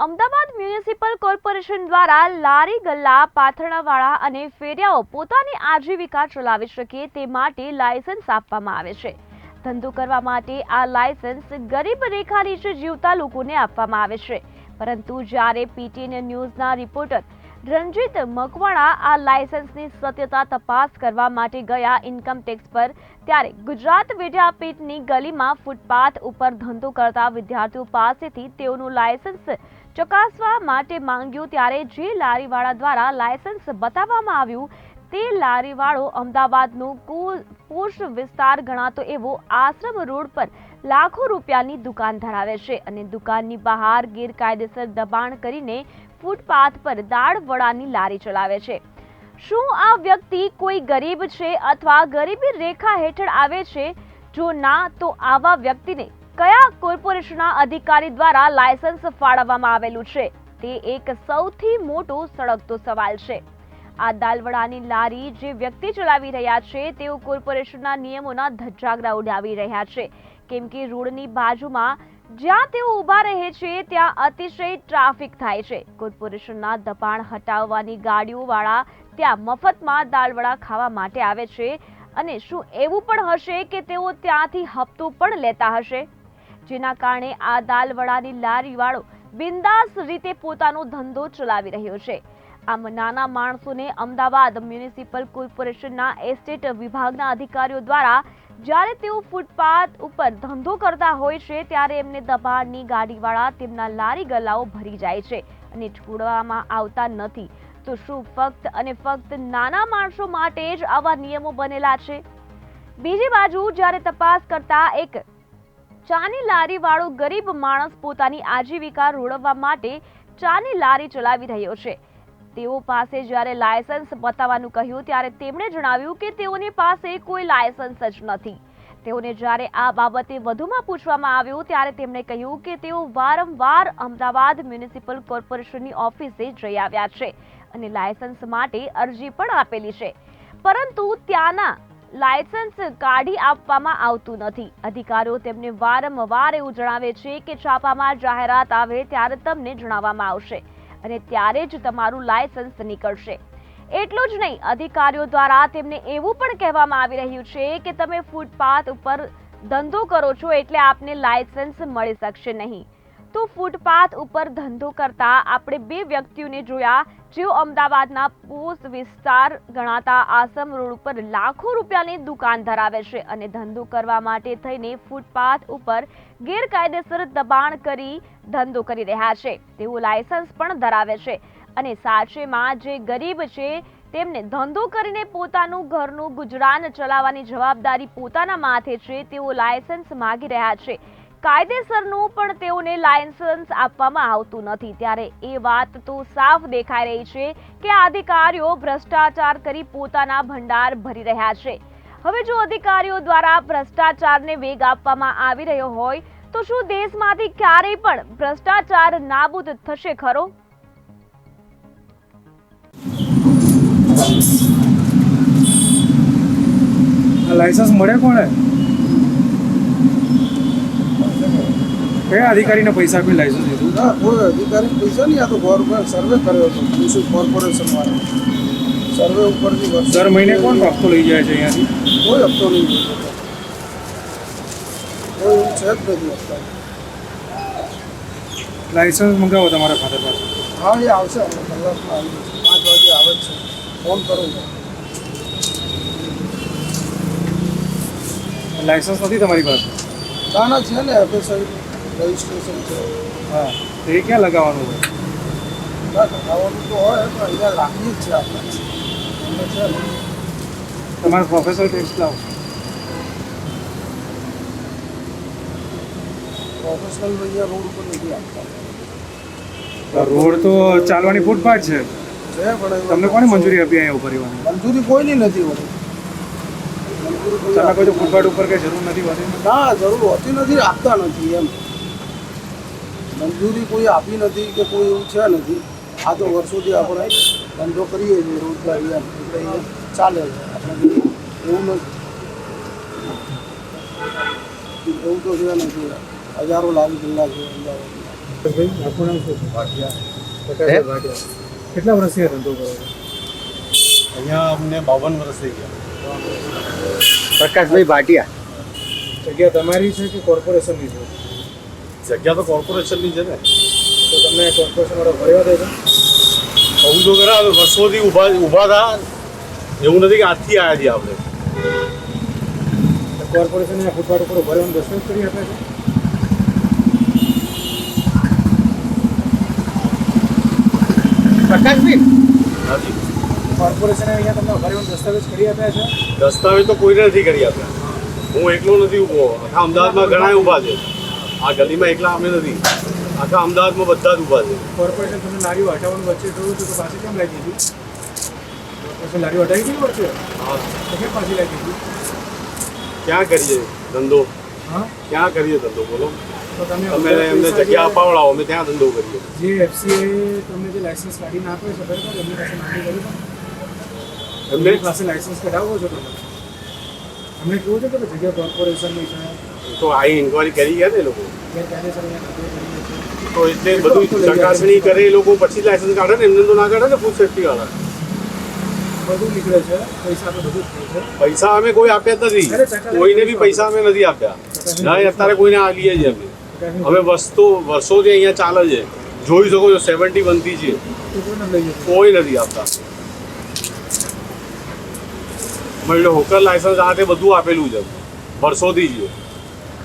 Ahmedabad municipal corporation દ્વારા લારી, ગલ્લા, પાથરણાવાળા અને ફેરિયાઓ પોતાની આજીવિકા ચલાવી શકે તે માટે લાયસન્સ આપવામાં આવે છે. ધંધો કરવા માટે આ લાયસન્સ ગરીબ રેખા નીચે જીવતા લોકોને આપવામાં આવે છે. પરંતુ જ્યારે પીટીએન ન્યૂઝના રિપોર્ટર રણજીત મકવાણા આ લાયસન્સની સત્યતા તપાસ કરવા માટે ગયા ઇન્કમટેક્સ પર, ત્યારે ગુજરાત વિદ્યાપીઠની ગલીમાં ફૂટપાથ ઉપર ધંધો કરતા વિદ્યાર્થીઓ પાસેથી તેઓનું લાયસન્સ ચકાસવા માટે માંગ્યું ત્યારે જે લારીવાળા દ્વારા લાયસન્સ બતાવવામાં આવ્યું, તે લારીવાળો અમદાવાદનું પોષ વિસ્તાર ગણાતો એવો આશ્રમ રોડ પર લાખો રૂપિયાની દુકાન ધરાવે છે અને દુકાનની બહાર ગેરકાયદેસર દબાણ કરીને ફૂટપાથ પર દાળ વડાની લારી ચલાવે છે. શું આ વ્યક્તિ કોઈ ગરીબ છે અથવા ગરીબી રેખા હેઠળ આવે છે? જો ના, તો આવા વ્યક્તિને કયા કોર્પોરેશનના અધિકારી દ્વારા લાયસન્સ ફાળવવામાં આવેલું છે? તે એક સૌથી મોટો સળગતો સવાલ છે. આ દાલવડાની લારી જે વ્યક્તિ ચલાવી રહ્યા છે, તેઓ કોર્પોરેશનના નિયમોના ધજાગરા ઉડાવી રહ્યા છે. કેમ કે રોડની બાજુમાં જ્યાં તેઓ ઊભા રહે છે, ત્યાં અતિશય ટ્રાફિક થાય છે. કોર્પોરેશનના દબાણ હટાવવાની ગાડીઓવાળા ત્યાં મફતમાં દાલવડા ખાવા માટે આવે છે. અને શું એવું પણ હશે કે તેઓ ત્યાંથી હપ્તો પણ લેતા હશે? જેના કારણે આ દાલવડાની લારીવાળો બિંદાસ રીતે પોતાનો ધંધો ચલાવી રહ્યો છે. આમ નાના માણસોને અમદાવાદ મ્યુનિસિપલ કોર્પોરેશનના એસ્ટેટ વિભાગના અધિકારીઓ દ્વારા જ્યારે તેઓ ફૂટપાથ ઉપર ધંધો કરતા હોય છે, ત્યારે એમને દબાણની ગાડીવાળા તેમના લારી ગલ્લાઓ ભરી જાય છે અને છોડવામાં આવતા નથી. તો શું ફક્ત અને ફક્ત નાના માણસો માટે જ આવા નિયમો બનેલા છે? બીજી બાજુ જ્યારે તપાસ કરતા એક ચાની લારી વાળો ગરીબ માણસ પોતાની આજીવિકા રોળવવા માટે ચાની લારી ચલાવી રહ્યો છે. તેઓ પાસે જ્યારે લાયસન્સ બતાવવાનું કહ્યું ત્યારે તેમણે જણાવ્યું કે તેઓની પાસે કોઈ લાયસન્સ જ નથી. તેઓને જ્યારે આ બાબતે વધુમાં પૂછવામાં આવ્યું ત્યારે તેમણે કહ્યું કે તેઓ વારંવાર અમદાવાદ મ્યુનિસિપલ કોર્પોરેશનની ઓફિસે જઈ આવ્યા છે અને લાયસન્સ માટે અરજી પણ આપેલી છે. પરંતુ ત્યાંના લાયસન્સ કાઢી આપવામાં આવતું નથી. અધિકારીઓ તેમને વારંવાર એવું જણાવે છે કે છાપામાં જાહેરાત આવે ત્યારે તમને જણાવવામાં આવશે અને ત્યારે જ તમારું લાયસન્સ નીકળશે. એટલું જ નહીં, અધિકારીઓ દ્વારા તેમને એવું પણ કહેવામાં આવી રહ્યું છે કે તમે ફૂટપાથ ઉપર ધંધો કરો છો એટલે આપને લાયસન્સ મળી શકશે નહીં. તો ફૂટપાથ ઉપર ધંધો કરતા આપણે બે વ્યક્તિઓને જોયા, જેઓ અમદાવાદના પોસ્ટ વિસ્તાર ગણાતા આસમ રોડ ઉપર લાખો રૂપિયાની દુકાન ધરાવે છે અને ધંધો કરવા માટે થઈને ફૂટપાથ ઉપર ગેરકાયદેસર દબાણ કરી ધંધો કરી રહ્યા છે. તેઓ લાયસન્સ પણ ધરાવે છે અને સાચેમાં જે ગરીબ છે, તેમને ધંધો કરીને પોતાનું ઘરનું ગુજરાન ચલાવવાની જવાબદારી પોતાના માથે છે, તેઓ લાયસન્સ માગી રહ્યા છે. કાયદેસરનું પણ તેઓને લાયસન્સ આપવામાં આવતું નથી. ત્યારે એ વાત તો સાફ દેખાઈ રહી છે કે અધિકારીઓ ભ્રષ્ટાચાર કરી પોતાના ભંડાર ભરી રહ્યા છે. હવે જો અધિકારીઓ દ્વારા ભ્રષ્ટાચારને વેગ આપવામાં આવી રહ્યો હોય, તો શું દેશમાંથી ક્યારેય પણ ભ્રષ્ટાચાર નાબૂદ થશે ખરો? લાયસન્સ મળે કોણે? કયા અધિકારીને પૈસા આપીને લાયસન્સ લીધું? ના કોઈ અધિકારી પૈસા નહીં આ તો ગવર્મેન્ટ સર્વે કર્યો હતો મ્યુનિસિપલ કોર્પોરેશન વાળા સર્વે ઉપરથી દર મહિને કોણ હપ્તો લઈ જાય છે અહીંયાથી? કોઈ હપ્તો નહીં. કોઈ એવું છે જ નથી હપ્તા. લાયસન્સ મંગાવો તમારા ખાતે પાસે. હા એ આવશે કલાકમાં આવી જશે પાંચ વાગે આવે છે. ફોન કરો લાઇસન્સ લાયસન્સ નથી તમારી પાસે? ના ના છે ને એફએસઆઈ રજિસ્ટ્રેશન છે. હા તો એ ક્યાં લગાવવાનું હોય? લગાવવાનું તો હોય પણ અહીંયા રાખીએ જ છે આપણે. છે તમારે પ્રોફેસર ટેક્સ લાવો પ્રોફેશનલ અહીંયા રોડ ઉપર નથી આપતા. રોડ તો ચાલવાની ફૂટપાથ છે. તમને કોની મંજૂરી આપી અહીંયા ઉપર મંજૂરી કોઈની નથી હોતી. તમે કોઈ ફૂટપાથ ઉપર કઈ જરૂર નથી હોતી? ના જરૂર હોતી નથી આપતા નથી એમ. મંજૂરી કોઈ આપી નથી કે કોઈ એવું છે નથી. આ તો વર્ષોથી આપણે ધંધો કરીએ છીએ રોજગારી એટલે ચાલે છે. આપણે એવું નથી. એવું તો છે નથી. હજારો લાલ કિલ્લા છે અમદાવાદ કેટલા વર્ષથી ધંધો કરો અહીંયા અમને બાવન વર્ષ થઈ ગયા. પ્રકાશભાઈ ભાટિયા. જગ્યા તમારી છે કે કોર્પોરેશનની છે? જગ્યા તો કોર્પોરેશનની છે ને. તો તમને કોર્પોરેશન વાળા ભરવા દે છે. કહું તો ખરા હવે વર્ષોથી ઊભા ઊભા થા. એવું નથી કે આજથી આવ્યા છીએ આપણે. તો કોર્પોરેશન આ ફૂટપાથ ઉપર ભરવાનું દસ્તાવેજ કરી આપે છે. પ્રકાશભાઈ નથી કોર્પોરેશને અહીંયા તમને ભરવાનું દસ્તાવેજ કરી આપ્યા છે. દસ્તાવેજ તો કોઈને નથી કરી આપ્યા. હું એકલો નથી ઊભો. આખા અમદાવાદમાં ઘણા ઊભા છે. આ ગલીમાં એકલા અમે નથી. આખા અમદાવાદમાં બધા જ ઊભા છે. કોર્પોરેશન તમને લારીઓ હટાવવાનું વચ્ચે જોયું છે તો પાછી કેમ લાગી દીધી કોર્પોરેશન લારીઓ હટાવી દીધી વચ્ચે? હા. તો કેમ પાછી લાગી દીધી ક્યાં કરીએ ધંધો? હા? ક્યાં કરીએ ધંધો? બોલો. તો તમે તમે એમને જગ્યા અપાવડાવો અમે ત્યાં ધંધો કરીએ. જે એફસીએ તમને જે લાયસન્સ કાઢીને આપે છે બરાબર? એમની પાસે માંગણી કરી એમને? પાસે લાયસન્સ કઢાવો છો તમે? અમને કેવું છે કે જગ્યા કોર્પોરેશનની છે? તો આ ઇન્કવાયરી કરી ગયા ને લોકો. તો એટલે બધું ચકાસણી કરે એ લોકો પછી લાયસન્સ કાઢે ને એમને તો ના કાઢે ને ફૂડ સેફ્ટી વાળા. બધું નીકળે છે. પૈસા બધું જ અમે કોઈ આપ્યા જ નથી. કોઈને બી પૈસા અમે નથી આપ્યા. ના અત્યારે કોઈને આ લઈએ છીએ અમે. હવે વસ્તુ વર્ષોથી અહીંયા ચાલે છે જોઈ શકો છો સેવન્ટી વનથી છે. કોઈ નથી આપતા. એટલે હોકર લાયસન્સ આ તે બધું આપેલું છે. વર્ષોથી છે.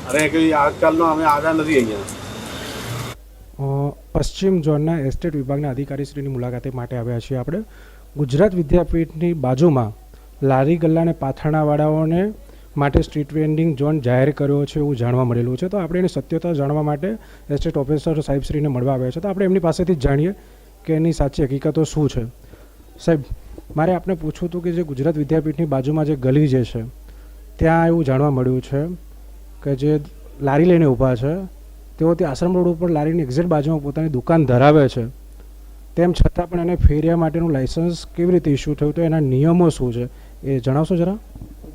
અને કંઈ આજકાલનો અમે આવ્યા નથી અહીંયા. પશ્ચિમ ઝોનના એસ્ટેટ વિભાગના અધિકારીશ્રીની મુલાકાતે માટે આવ્યા છીએ આપણે. ગુજરાત વિદ્યાપીઠની બાજુમાં લારી ગલ્લા અને પાથરણાવાળાઓને માટે સ્ટ્રીટ વેન્ડિંગ ઝોન જાહેર કર્યો છે એવું જાણવા મળેલું છે. તો આપણે એની સત્યતા જાણવા માટે એસ્ટેટ ઓફિસર સાહેબશ્રીને મળવા આવ્યા છે. તો આપણે એમની પાસેથી જ જાણીએ કે એની સાચી હકીકતો શું છે. સાહેબ, મારે આપને પૂછવું હતું કે જે ગુજરાત વિદ્યાપીઠની બાજુમાં જે ગલી જે છે, ત્યાં એવું જાણવા મળ્યું છે. કે જે લારી લઈને ઊભા છે તેઓ તે આશ્રમ રોડ ઉપર લારીની એક્ઝેક્ટ બાજુમાં પોતાની દુકાન ધરાવે છે. તેમ છતાં પણ એને ફેરિયા માટેનું લાઇસન્સ કેવી રીતે ઇસ્યુ થયું તો એના નિયમો શું છે એ જણાવશો જરા?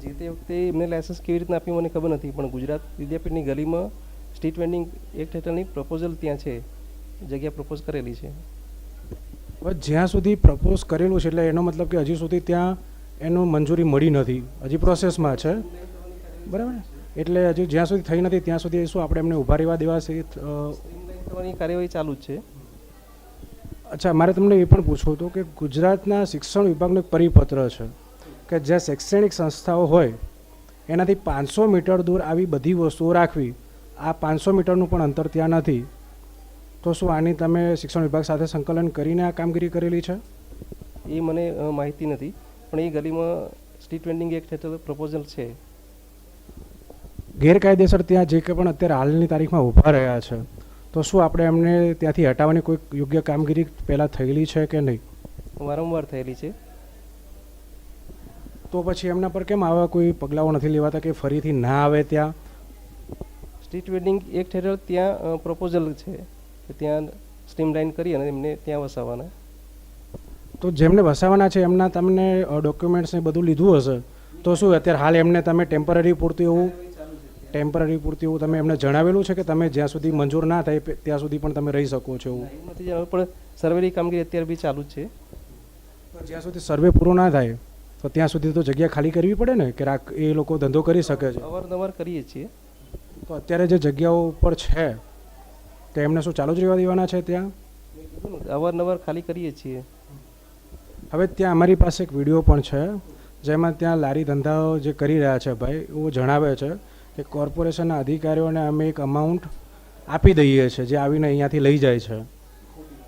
જે તે વખતે એમને લાઇસન્સ કેવી રીતના આપ્યું મને ખબર નથી પણ ગુજરાત વિદ્યાપીઠની ગલીમાં સ્ટ્રીટ વેન્ડિંગ એક્ટ હેઠળની પ્રપોઝલ ત્યાં છે જગ્યા પ્રપોઝ કરેલી છે. બસ જ્યાં સુધી પ્રપોઝ કરેલું છે એટલે એનો મતલબ કે હજી સુધી ત્યાં એનું મંજૂરી મળી નથી. હજી પ્રોસેસમાં છે. બરાબર એટલે હજુ જ્યાં સુધી થઈ નથી ત્યાં સુધી શું આપણે એમને ઊભા રહેવા દેવા છે? કાર્યવાહી ચાલુ જ છે? અચ્છા મારે તમને એ પણ પૂછવું હતું કે ગુજરાતના શિક્ષણ વિભાગનો એક પરિપત્ર છે કે જ્યાં શૈક્ષણિક સંસ્થાઓ હોય એનાથી પાંચસો મીટર દૂર આવી બધી વસ્તુઓ રાખવી આ પાંચસો મીટરનું પણ અંતર ત્યાં નથી. તો શું આની તમે શિક્ષણ વિભાગ સાથે સંકલન કરીને આ કામગીરી કરેલી છે? એ મને માહિતી નથી પણ એ ગલીમાં સ્ટ્રીટ વેન્ડિંગ એક્ટ હેઠળ પ્રપોઝલ છે. ગેરકાયદેસર ત્યાં જે કે પણ અત્યારે હાલની તારીખમાં ઊભા રહ્યા છે તો શું આપણે એમને ત્યાંથી હટાવવાની કોઈ યોગ્ય કામગીરી પહેલાં થયેલી છે કે નહીં? વારંવાર થયેલી છે. તો પછી એમના પર કેમ આવા કોઈ પગલાઓ નથી લેવાતા કે ફરીથી ના આવે ત્યાં? સ્ટ્રીટ વેડિંગ એક્ટ હેઠળ ત્યાં પ્રપોઝલ છે કે ત્યાં સ્ટ્રીમલાઇન કરી અને એમને ત્યાં વસાવવાના તો જેમને વસાવાના છે એમના તમને ડોક્યુમેન્ટ્સ ને બધું લીધું હશે તો શું અત્યારે હાલ એમને તમે ટેમ્પરરી પૂરતું એવું ટેમ્પરરી પૂરતી એવું તમે એમને જણાવેલું છે કે તમે જ્યાં સુધી મંજૂર ના થાય ત્યાં સુધી પણ તમે રહી શકો છો એવું? નથી જણાવ્યું પણ સર્વેની કામગીરી અત્યારે બી ચાલુ જ છે. જ્યાં સુધી સર્વે પૂરો ના થાય તો ત્યાં સુધી તો જગ્યા ખાલી કરવી પડે ને? કે રાખ એ લોકો ધંધો કરી શકે છે? અવારનવાર કરીએ છીએ. તો અત્યારે જે જગ્યાઓ ઉપર છે તો એમને શું ચાલુ જ રહેવા દેવાના છે ત્યાં? અવારનવાર ખાલી કરીએ છીએ. હવે ત્યાં અમારી પાસે એક વીડિયો પણ છે જેમાં ત્યાં લારી ધંધાઓ જે કરી રહ્યા છે ભાઈ એવું જણાવે છે. કે કોર્પોરેશનના અધિકારીઓને અમે એક અમાઉન્ટ આપી દઈએ છીએ જે આવીને અહીંયાથી લઈ જાય છે.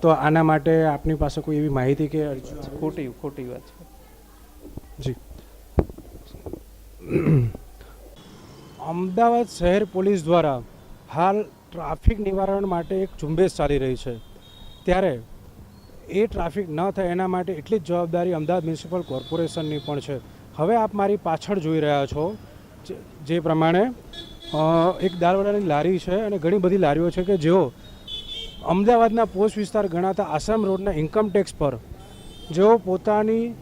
તો આના માટે આપની પાસે કોઈ એવી માહિતી કે ખોટી ખોટી વાત છે. જી. અમદાવાદ શહેર પોલીસ દ્વારા હાલ ટ્રાફિક નિવારણ માટે એક ઝુંબેશ ચાલી રહી છે. ત્યારે એ ટ્રાફિક ન થાય એના માટે એટલી જ જવાબદારી અમદાવાદ મ્યુનિસિપલ કોર્પોરેશનની પણ છે. હવે આપ મારી પાછળ જોઈ રહ્યા છો જે- પ્રમાણે એક દાળવડાની લારી છે અને ઘણી બધી લારીઓ છે કે જેઓ અમદાવાદના પોસ્ટ વિસ્તાર ગણાતા આસામ રોડના ઇન્કમ ટેક્સ પર જેઓ પોતાની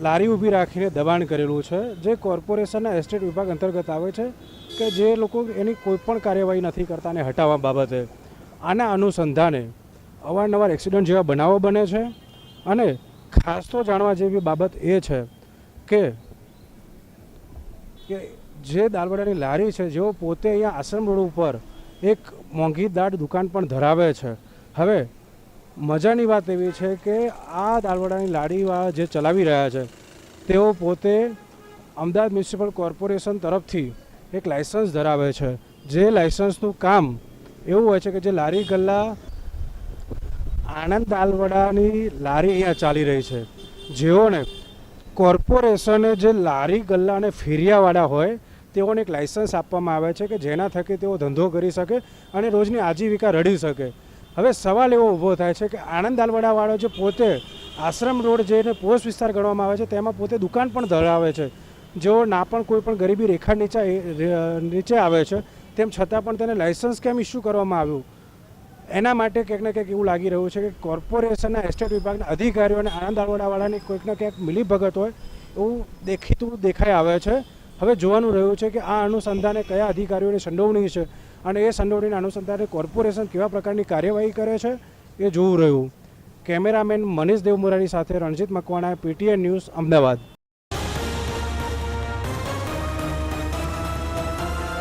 લારી ઊભી રાખીને દબાણ કરેલું છે. જે કોર્પોરેશનના એસ્ટેટ વિભાગ અંતર્ગત આવે છે કે જે લોકો એની કોઈપણ કાર્યવાહી નથી કરતા અને હટાવવા બાબતે. આના અનુસંધાને અવારનવાર એક્સિડન્ટ જેવા બનાવો બને છે. અને ખાસ તો જાણવા જેવી બાબત એ છે કે કે જે દાલવડાની લારી છે, જેઓ પોતે અહીંયા આશ્રમ રોડ ઉપર એક મોંઘી દાટ દુકાન પણ ધરાવે છે. હવે, મજાની વાત એવી છે કે આ દાલવડાની લારીવાળા જે ચલાવી રહ્યા છે, તેઓ પોતે અમદાવાદ મ્યુનિસિપલ કોર્પોરેશન તરફથી એક લાઇસન્સ ધરાવે છે. જે લાઇસન્સનું કામ એવું હોય છે કે જે લારી ગલ્લા આણંદ દાલવડાની લારી અહીંયા ચાલી રહી છે. જેઓને કોર્પોરેશને જે લારી ગલ્લા અને ફેરિયાવાળા હોય, તેઓને એક લાઇસન્સ આપવામાં આવે છે કે જેના થકી તેઓ ધંધો કરી શકે અને રોજની આજીવિકા રડી શકે. હવે સવાલ એવો ઊભો થાય છે કે આણંદ દાલવડાવાળો જે પોતે આશ્રમ રોડ જેને પોસ્ટ વિસ્તાર ગણવામાં આવે છે, તેમાં પોતે દુકાન પણ ધરાવે છે. જેઓ ના પણ કોઈ પણ ગરીબી રેખા નીચે નીચે આવે છે, તેમ છતાં પણ તેને લાઇસન્સ કેમ ઇસ્યુ કરવામાં આવ્યું? એના માટે કંઈક ને કંઈક એવું લાગી રહ્યું છે કે કોર્પોરેશનના, એસ્ટેટ વિભાગના અધિકારીઓ અને આણંદ દાલવડાવાળાની કોઈક ને ક્યાંક મિલીભગત હોય એવું દેખીતું દેખાઈ આવે છે. હવે જોવાનું રહ્યું છે કે આ અનુસંધાને કયા અધિકારીઓની સંડોવણી છે અને એ સંડોવણીના અનુસંધાને કોર્પોરેશન કેવા પ્રકારની કાર્યવાહી કરે છે એ જોવું રહ્યું. કેમેરામેન મનીષ દેવમુરારી સાથે રણજીત મકવાણા પીટીએન ન્યૂઝ, અમદાવાદ.